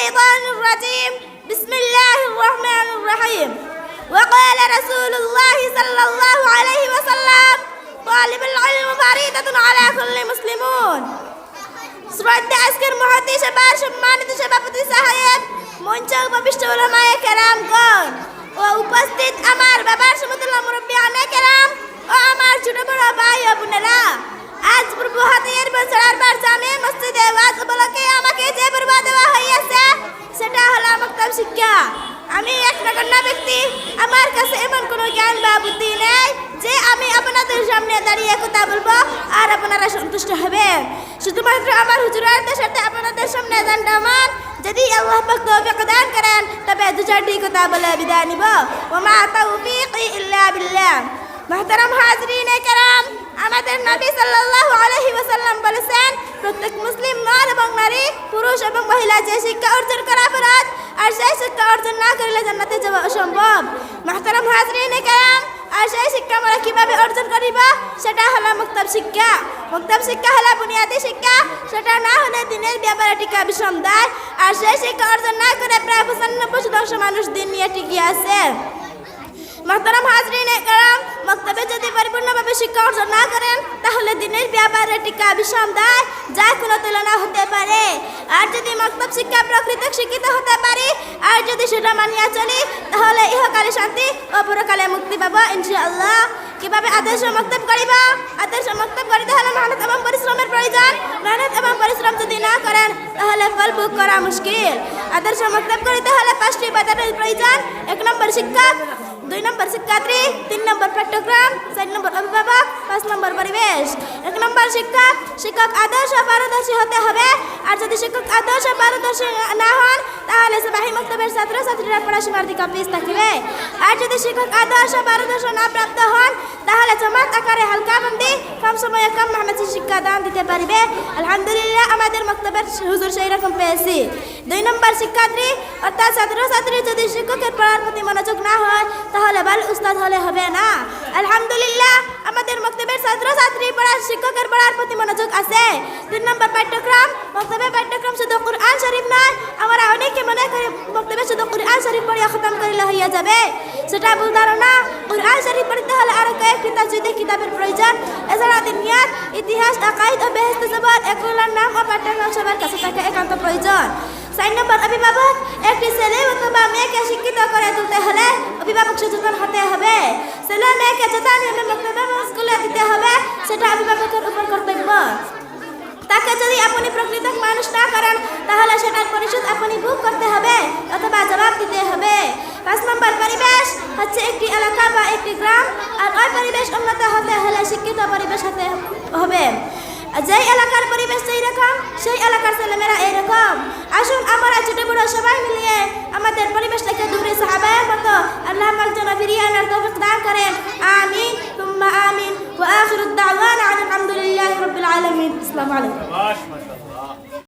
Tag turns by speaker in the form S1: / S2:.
S1: الشيطان الرجيم بسم الله الرحمن الرحيم وقال رسول الله صلى الله عليه وسلم طالب العلم فريضة على كل مسلمون শ্রদ্ধা আজকের মহতী সভার সম্মানিত সভাপতি সাহেব মঞ্চ উপবিষ্ট ওলামায়ে কেরামগণ ও উপস্থিত আমার বাবার সমতুল্লাহ মুরব্বী আনে কেরাম ও আমার ছোট বড় ভাই ও বোনেরা আজ পূর্ব হাতের বছর বার জামে মসজিদে ওয়াজ উপলক্ষে ইসলাম শিক্ষা। আমি এক নগণ্য ব্যক্তি। আমার কাছে এমন কোনো জ্ঞান বা বুদ্ধি নেই যে আমি আপনাদের সামনে দাঁড়িয়ে কথা বলব আর আপনারা সন্তুষ্ট হবে শুধুমাত্র আমার হুজুরারদের সাথে আপনাদের সামনে দণ্ডমান যদি আল্লাহ পাক তৌফিক দান করেন, তবে দু চারটি কথা বলে বিদায় নিব। ওমা তৌফিক ইল্লা বিল্লাহ। মহতরম হাজরিন কারাম, আমাদের নবী সাল্লাল্লাহু আলাইহি ওয়াসাল্লাম বলেছেন, প্রত্যেক মুসলিম মা এবং নারী, পুরুষ এবং মহিলা যে শিক্ষা অর্জন করা ফরজ শিক্ষা অর্জন না করলে জান্নাতে যাওয়া অসম্ভব। মাহতারাম হাজরিনে কায়াম আর সেই শিক্ষা আমরা কীভাবে অর্জন করিব, সেটা হলো মুক্তব শিক্ষা। মুক্তব শিক্ষা হলো বুনিয়াদী শিক্ষা, সেটা না হলে দিনের ব্যাপারে টিকা বিসন্দায় আর সেই শিক্ষা অর্জন না করে প্রায় পঁচানব্বই শতাংশ মানুষ দিন নিয়ে টিকিয়ে আছে। মাহতারাম হাজরিনে কায়াম অর্জন না করেন, তাহলে দিনের ব্যাপারে টিকা বিষম দেয় যা কোনো তুলনা হতে পারে। আর যদি মক্তব শিক্ষা প্রকৃত শিক্ষিত হতে পারি, আর যদি সেটা মানিয়া চলি, তাহলে ইহকালে শান্তি ও পরকালে মুক্তি পাবো, ইনশাআল্লাহ। কীভাবে আদর্শ মক্তব করিব? আদর্শ মক্তব করিতে হলে মেহনত এবং পরিশ্রমের প্রয়োজন। মেহনত এবং পরিশ্রম যদি না করেন, তাহলে ফল ভোগ করা মুশকিল। আদর্শ মক্তব করিতে হলে পাঁচটি বাজারের প্রয়োজন। এক নম্বর শিক্ষক দুই নম্বর শিক্ষার্থী, তিন নম্বর পাঠ্যক্রম, চার নম্বর অভিভাবক, পাঁচ নম্বর পরিবেশ। এক নম্বর শিক্ষক শিক্ষক আদর্শ পারদর্শী হতে হবে। আর যদি শিক্ষক আদর্শ পারদর্শী না হন, তাহলে সেবাহী মক্তবের ছাত্রছাত্রীরা পড়াশোনার দিকে পিস থাকবে। আর যদি শিক্ষক আদর্শ পারদর্শী না প্রাপ্ত হন, তাহলে জমাত আকারে হালকা বন্দি কম সময়ে কম শিক্ষা দান দিতে পারবে। আলহামদুলিল্লাহ, আমাদের মক্তবের হুজুর সেই রকম পেয়েছি। দুই নম্বর শিক্ষার্থী, অর্থাৎ ছাত্রছাত্রী যদি শিক্ষকের পড়ার প্রতি মনোযোগ না হয়, তাহলে ভালো উস্তাদ হলে হবে না। আলহামদুলিল্লাহ, আমাদের মক্তবের ছাত্রছাত্রী পড়ার শিক্ষকের পড়ার প্রতি মনোযোগ আছে। তিন নম্বর পাঠ্যক্রম, মক্তবের পাঠ্যক্রম শুধু কোরআন শরীফ নয়, আমরা অনেকে মনে করি মক্তবে শুধু কোরআন শরীফ পড়িয়া খতম করিলে হইয়া যাবে। সেটা ভুল ধারণা। কোরআন শরীফ পড়তে হলে আরও কয়েকটি তাজুদি কিতাবের প্রয়োজন এছাড়া দিনিয়াত ইতিহাস আকাইদ ও বেহেস্ত জবর এগুলোর নাম ও পাঠ্যক্রম সবার কাছে থাকা একান্ত প্রয়োজন চার নম্বর অভিভাবক একটি ছেলে অথবা মেয়েকে শিক্ষিত করে তুলতে হলে অভিভাবক সচেতন হতে হবে ছেলে মেয়েকে যথা নিয়মে বক্তব্য স্কুলে দিতে হবে সেটা অভিভাবকের উপর কর্তব্য তাকে যদি আপনি প্রকৃত মানুষ না করেন তাহলে সেটার পরিশোধ আপনি ভোগ করতে হবে অথবা জবাব দিতে হবে পাঁচ নম্বর পরিবেশ হচ্ছে একটি এলাকা বা একটি গ্রাম, আর ওই পরিবেশ উন্নত হতে হলে শিক্ষিত পরিবেশ হতে হবে। যেই এলাকার পরিবেশ যেই রকম, সেই এলাকার ছেলেমেয়েরা এইরকম আসুন আমরা ছোট বড় সবাই মিলিয়ে আমাদের পরিবেশটাকে দূরে সাহাবায়ের মতো আল্লাহ যেন ফিরিয়ে আনার তৌফিক দান করেন। আমিন তুম্মা আমিন, ওয়া আখিরুদ দাওয়ানা আলহামদুলিল্লাহি রাব্বিল আলামিন। আসসালামু আলাইকুম।